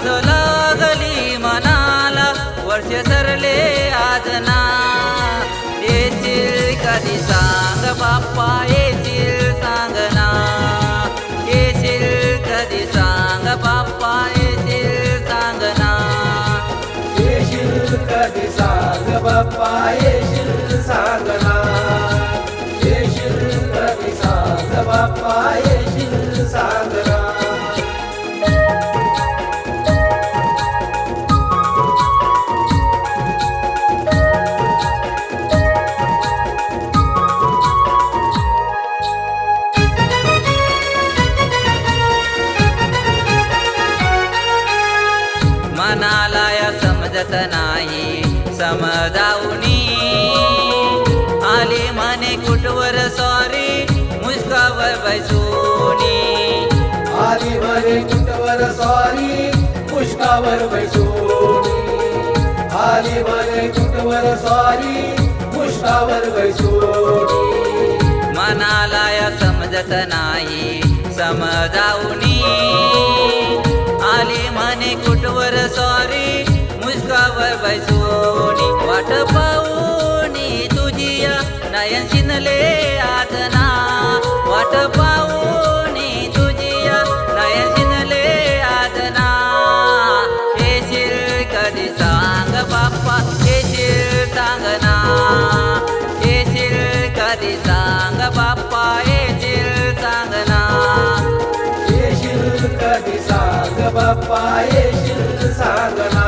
आस लागली मनाला वर्ष सरले आज ना येशील कधी सांग बाप्पा येशील सांग ना. येशील कधी सांग बाप्पा येशील सांग ना. येशील कधी सांग बाप्पा येशील सांगना येशील कधी सांग बाप्पा येशील मनाला या समजत नाही समजावणी आली म्हणे कुठवर सॉरी मुस्कावर बैसूनी आली म्हणे कुटवर स्वारी पुष्कावर बैसोनी आली म्हणे कुटवर स्वारी पुष्कावर बैसोनी मनाला या समजत नाही समजावणी आली म्हणे कुठवर सॉरी मुस्कावर बैसोनी वाट पाऊनी तुझी नयन शिनले आजना. वाट पाऊनी तुझी नयन शिनले आजना. येशील कधी सांग बाप्पा येशील सांग ना. येशील कधी सांग बाप्पा येशील सांग ना. येशील कधी सांग बाप्पा येशील सांग ना.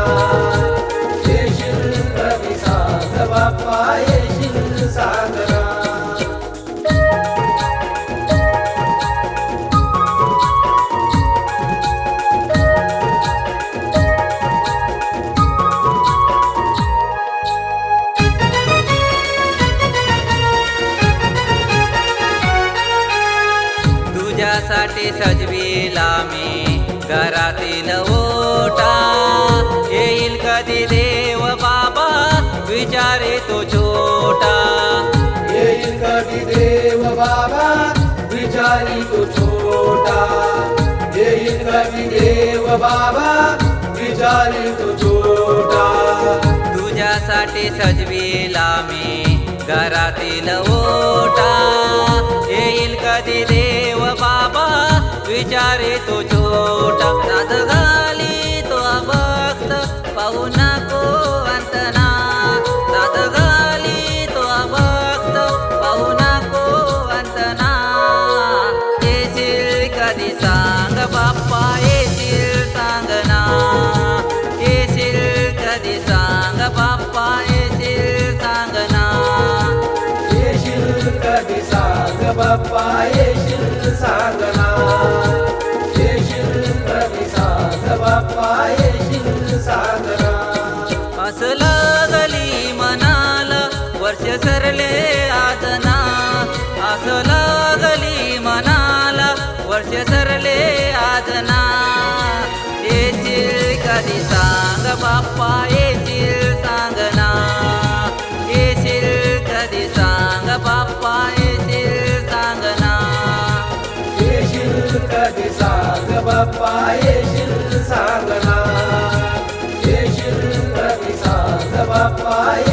तुझ्यासाठी सजविला मी. घरातील ओटा येईल कधी देव बाबा? विचारे तो छोटा. येईल कधी देव बाबा? विचारी तो छोटा. येईल कधी देव बाबा? विचारी तो छोटा. तुझ्यासाठी सजविला मी. घरातील ओटा विचारे तो छोटा नाद घाली तो अभक्त पाहुणा बाप्पा येशील सांगना असं लागली मनाला वर्ष सरले आज ना असं लागली मनाला वर्ष सरले कधी सांग बाप्पा येशील कधी सांग बाप्पा papai.